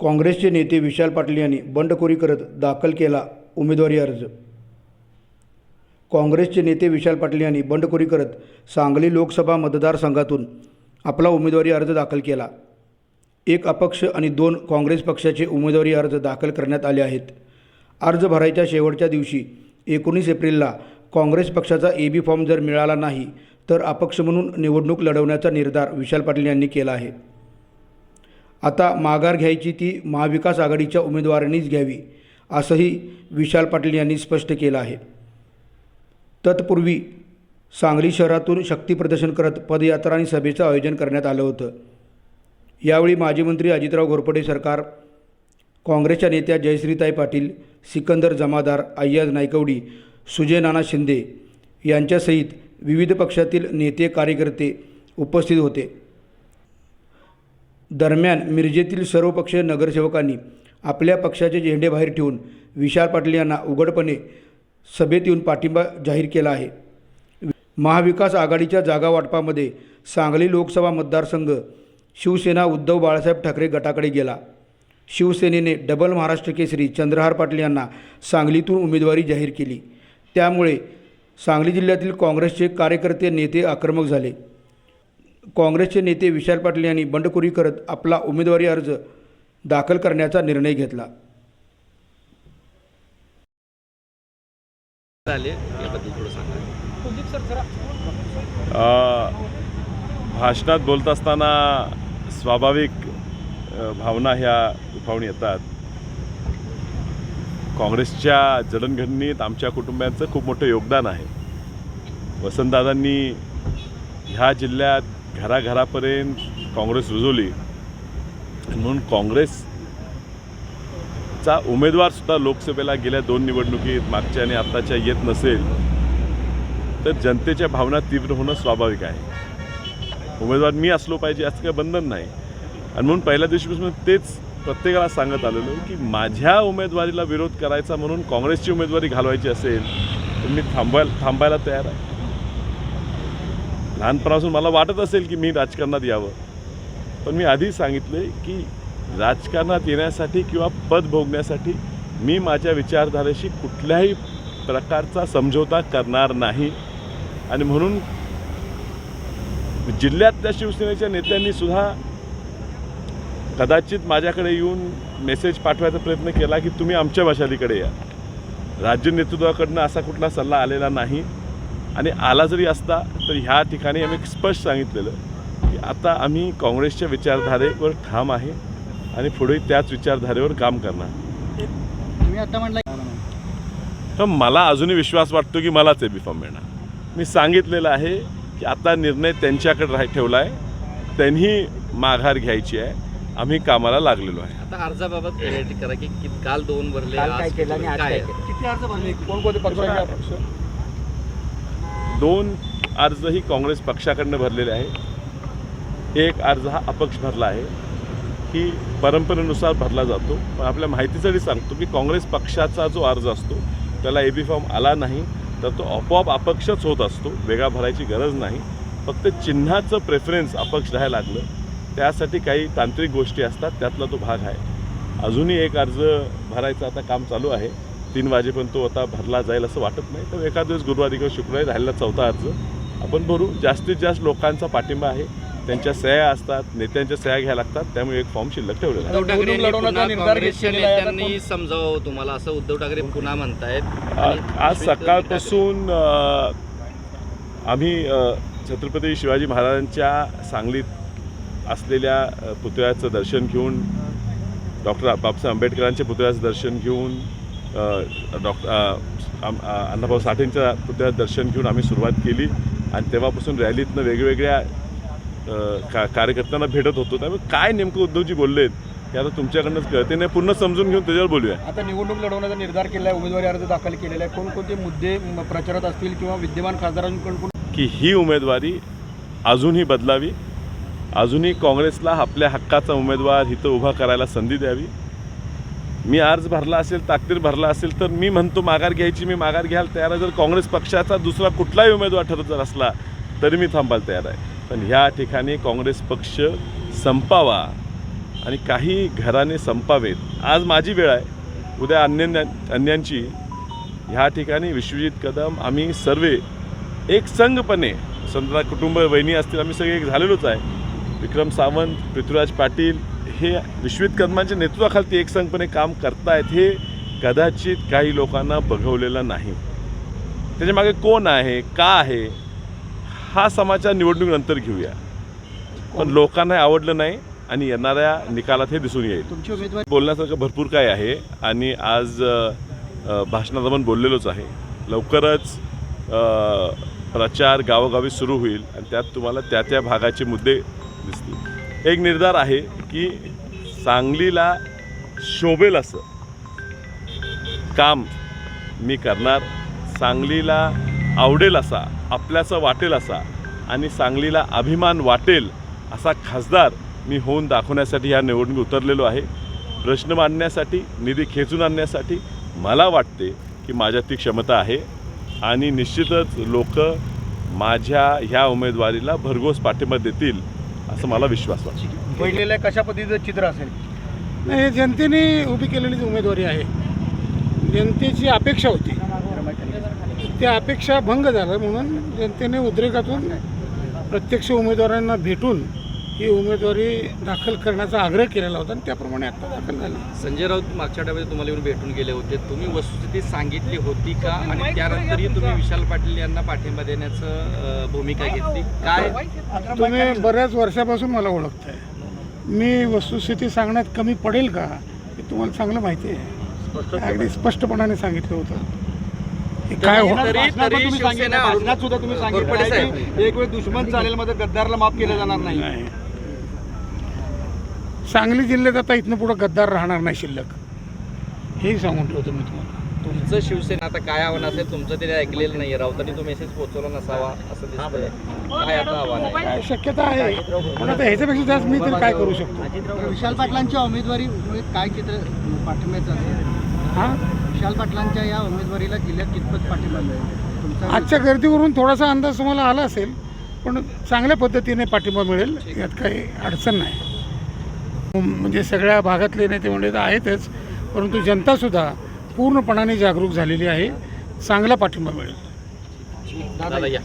काँग्रेसचे नेते विशाल पाटील यांनी बंडखोरी करत दाखल केला उमेदवारी अर्ज. काँग्रेसचे नेते विशाल पाटील यांनी बंडखोरी करत सांगली लोकसभा मतदारसंघातून आपला उमेदवारी अर्ज दाखल केला. एक अपक्ष आणि दोन काँग्रेस पक्षाचे उमेदवारी अर्ज दाखल करण्यात आले आहेत. अर्ज भरायच्या शेवटच्या दिवशी एकोणीस एप्रिलला काँग्रेस पक्षाचा ए बी फॉर्म जर मिळाला नाही तर अपक्ष म्हणून निवडणूक लढवण्याचा निर्धार विशाल पाटील यांनी केला आहे. आता माघार घ्यायची ती महाविकास आघाडीच्या उमेदवारांनीच घ्यावी असंही विशाल पाटील यांनी स्पष्ट केलं आहे. तत्पूर्वी सांगली शहरातून शक्तीप्रदर्शन करत पदयात्रा आणि सभेचं आयोजन करण्यात आलं होतं. यावेळी माजी मंत्री अजितराव घोरपडे सरकार काँग्रेसच्या नेत्या जयश्रीताई पाटील सिकंदर जमादार अय्याज नायकवडी सुजय नाना शिंदे यांच्यासहित विविध पक्षातील नेते कार्यकर्ते उपस्थित होते. दरम्यान मिरजेतील सर्वपक्षीय नगरसेवकांनी आपल्या पक्षाचे झेंडे बाहेर ठेवून विशाल पाटील यांना उघडपणे सभेत येऊन पाठिंबा जाहीर केला आहे. महाविकास आघाडीच्या जागा वाटपामध्ये सांगली लोकसभा मतदारसंघ शिवसेना उद्धव बाळासाहेब ठाकरे गटाकडे गेला. शिवसेनेने डबल महाराष्ट्र केसरी चंद्रहार पाटील यांना सांगलीतून उमेदवारी जाहीर केली. त्यामुळे सांगली जिल्ह्यातील काँग्रेसचे कार्यकर्ते नेते आक्रमक झाले. काँग्रेसचे नेते विशाल पाटील यांनी बंडखोरी करत आपला उमेदवारी अर्ज दाखल करण्याचा निर्णय घेतला. भाषणात बोलत असताना स्वाभाविक भावना ह्या उफावून येतात. काँग्रेसच्या जडणघडणीत आमच्या कुटुंबियांचं खूप मोठं योगदान आहे. वसंतदादांनी ह्या जिल्ह्यात घराघरापर्यंत काँग्रेस रुजवली. म्हणून काँग्रेसचा उमेदवारसुद्धा लोकसभेला गेल्या दोन निवडणुकीत मागच्या आणि आत्ताच्या येत नसेल तर जनतेच्या भावना तीव्र होणं स्वाभाविक आहे. उमेदवार मी असलो पाहिजे असं काही बंधन नाही. आणि म्हणून पहिल्या दिवशीपासून तेच प्रत्येकाला सांगत आलेलो की माझ्या उमेदवारीला विरोध करायचा म्हणून काँग्रेसची उमेदवारी घालवायची असेल तर मी थांबायला थांबायला तयार आहे. लहानपणापासून मला वाटत असेल की मी राजकारणात यावं. पण मी आधी सांगितले की राजकारणात येण्यासाठी किंवा पद भोगण्यासाठी मी माझ्या विचारधारेशी कुठल्याही प्रकारचा समझोता करणार नाही. आणि म्हणून जिल्ह्यातल्या शिवसेनेच्या नेत्यांनी सुद्धा कदाचित माझ्याकडे येऊन मेसेज पाठवायचा प्रयत्न केला की तुम्ही आमच्या मशालीकडे या. राज्य नेतृत्वाकडनं असा कुठला सल्ला आलेला नाही. आणि आला जरी असता तर ह्या ठिकाणी आम्ही स्पष्ट सांगितलेलं की आता आम्ही काँग्रेसच्या विचारधारेवर ठाम आहे आणि पुढे त्याच विचारधारेवर काम करणार. तुम्ही आता म्हटलं तर मला अजूनही विश्वास वाटतो की मलाच ए बी फॉर्म मिळणार. मी सांगितलेलं आहे की आता निर्णय त्यांच्याकडे राह ठेवला आहे त्यांनी माघार घ्यायची आहे. आम्ही कामाला लागलेलो आहे. आता अर्जाबाबत करा की काल दोन भरले किती अर्ज भरले? कोणकोणते पक्ष. दोन अर्ज ही काँग्रेस पक्षाकडनं भरलेले आहे एक अर्ज हा अपक्ष भरला आहे. की परंपरेनुसार भरला जातो. पण आपल्या माहितीसाठी सांगतो की काँग्रेस पक्षाचा जो अर्ज असतो त्याला ए बी फॉर्म आला नाही तर तो आपोआप अपक्षच होत असतो. वेगळा भरायची गरज नाही. फक्त चिन्हाचं प्रेफरन्स अपक्ष राहायला लागलं. त्यासाठी काही तांत्रिक गोष्टी असतात. त्यातला तो भाग आहे. अजूनही एक अर्ज भरायचं आता काम चालू आहे. तीन वाजेपर्यंत तो आता भरला जाईल असं वाटत नाही. तर एखाद दिवस गुरुवारी किंवा शुक्रवारी राहिलेला चौथा अर्ज आपण भरू. जास्तीत जास्त लोकांचा पाठिंबा आहे. त्यांच्या सह्या असतात नेत्यांच्या सह्या घ्यायला लागतात. त्यामुळे एक फॉर्म शिल्लक ठेवलेला समजावं तुम्हाला असं उद्धव ठाकरे पुन्हा म्हणतायत. आज सकाळपासून आम्ही छत्रपती शिवाजी महाराजांच्या सांगलीत असलेल्या पुतळ्याचं दर्शन घेऊन डॉक्टर बाबासाहेब आंबेडकरांच्या पुतळ्याचं दर्शन घेऊन डॉक्टर अण्णाभाऊ साठेंच्या पुतळ्याचं दर्शन घेऊन आम्ही सुरुवात केली आणि तेव्हापासून रॅलीतनं वेगवेगळ्या का कार्यकर्त्यांना भेटत होतो. त्यामुळे काय नेमकं उद्धवजी बोललेत हे आता तुमच्याकडनंच कळते नाही पूर्ण समजून घेऊन त्याच्यावर बोलूया. आता निवडणूक लढवण्याचा निर्धार केला आहे उमेदवारी अर्ज दाखल केलेला आहे. कोणकोणते मुद्दे प्रचारात असतील किंवा विद्यमान खासदारांकडून की ही उमेदवारी अजूनही बदलावी अजूनही काँग्रेसला आपल्या हक्काचा उमेदवार इथं उभा करायला संधी द्यावी मी अर्ज भरला असेल ताकदीर भरला असेल तर मी म्हणतो माघार घ्यायची मी माघार घ्यायला तयार आहे. जर काँग्रेस पक्षाचा दुसरा कुठलाही उमेदवार ठरत जर असला तरी मी थांबायला तयार आहे. पण ह्या ठिकाणी काँग्रेस पक्ष संपावा आणि काही घराने संपावेत. आज माझी वेळ आहे. उद्या अन्य अन्यांची. ह्या ठिकाणी विश्वजित कदम आम्ही सर्वे एक संघपणे समजा कुटुंब वहिनी असतील आम्ही सगळे एक झालेलोच आहे. विक्रम सावंत पृथ्वीराज पाटील हे विश्वजित कदमांच्या नेतृत्वाखाली एक संघपणे काम करतायत हे कदाचित काही लोकांना बघवलेलं नाही. त्याच्यामागे कोण आहे का आहे हा समाचार निवडणुकीनंतर घेऊया. पण लोकांना आवडलं नाही आणि येणाऱ्या निकालात हे दिसून येईल. तुमची उमेदवारी बोलण्यासारखं भरपूर काय आहे आणि आज भाषणात आपण बोललेलोच आहे. लवकरच प्रचार गावोगावी सुरू होईल आणि त्यात तुम्हाला त्या त्या भागाचे मुद्दे दिसतील. एक निर्धार आहे की सांगलीला शोभेल असं. काम मी करणार. सांगलीला आवडेल असा आपल्याचं वाटेल असा आणि सांगलीला अभिमान वाटेल असा खासदार मी होऊन दाखवण्यासाठी ह्या निवडणूक उतरलेलो आहे. प्रश्न मांडण्यासाठी निधी खेचून आणण्यासाठी मला वाटते की माझ्यात ती क्षमता आहे आणि निश्चितच लोक माझ्या ह्या उमेदवारीला भरघोस पाठिंबा देतील असं मला विश्वास वाटतो. पहिलेल्या कशा पद्धतीचं चित्र असेल? नाही हे जनतेने उभी केलेलीच उमेदवारी आहे. जनतेची अपेक्षा होती. त्या अपेक्षा भंग झालं म्हणून जनतेने उद्रेकातून प्रत्यक्ष उमेदवारांना भेटून ही उमेदवारी दाखल करण्याचा आग्रह केलेला होता आणि त्याप्रमाणे आता दाखल झाली. संजय राऊत मागच्या आठवड्यात तुम्हाला येऊन भेटून गेले होते. तुम्ही वस्तुस्थिती सांगितली होती का? आणि त्यानंतरही तुम्ही विशाल पाटील यांना पाठिंबा देण्याचं भूमिका घेतली? काय? तुम्ही बऱ्याच वर्षापासून मला ओळखताय. मी वस्तुस्थिती सांगण्यात कमी पडेल का हे तुम्हाला चांगलं माहिती आहे. अगदी स्पष्टपणाने सांगितलं होतं. हे काय हो की एक वेळ दुश्मन चालेल मध्ये गद्दारला माफ केलं जाणार नाही. नाही. सांगली जिल्ह्यात आता इथनं पुढं गद्दार राहणार नाही शिल्लक. हेही सांगून ठेवतो मी तुम्हाला. तुमचं शिवसेना आता काय आव्हान असेल तुमचं तरी ऐकलेलं नाही राऊतांनी तो मेसेज पोहोचवला नसावा असं दिसतंय. काय आता आव्हान आहे? काय शक्यता आहे? पण आता ह्याच्यापेक्षा जास्त मी तरी काय करू शकतो? विशाल पाटलांच्या उमेदवारीमुळे काय चित्र पाठिंब्याचं असेल? हां? विशाल पाटलांच्या या उमेदवारीला जिल्ह्यात कितपत पाठिंबा मिळेल? तुमचा आजच्या गर्दीवरून थोडासा अंदाज तुम्हाला आला असेल पण चांगल्या पद्धतीने पाठिंबा मिळेल यात काही अडचण नाही. म्हणजे सगळ्या भागातले नेते म्हणजे तर आहेतच परंतु जनतासुद्धा पूर्णपणाने जागरूक झालेली आहे. चांगला पाठिंबा मिळेल. दादा या.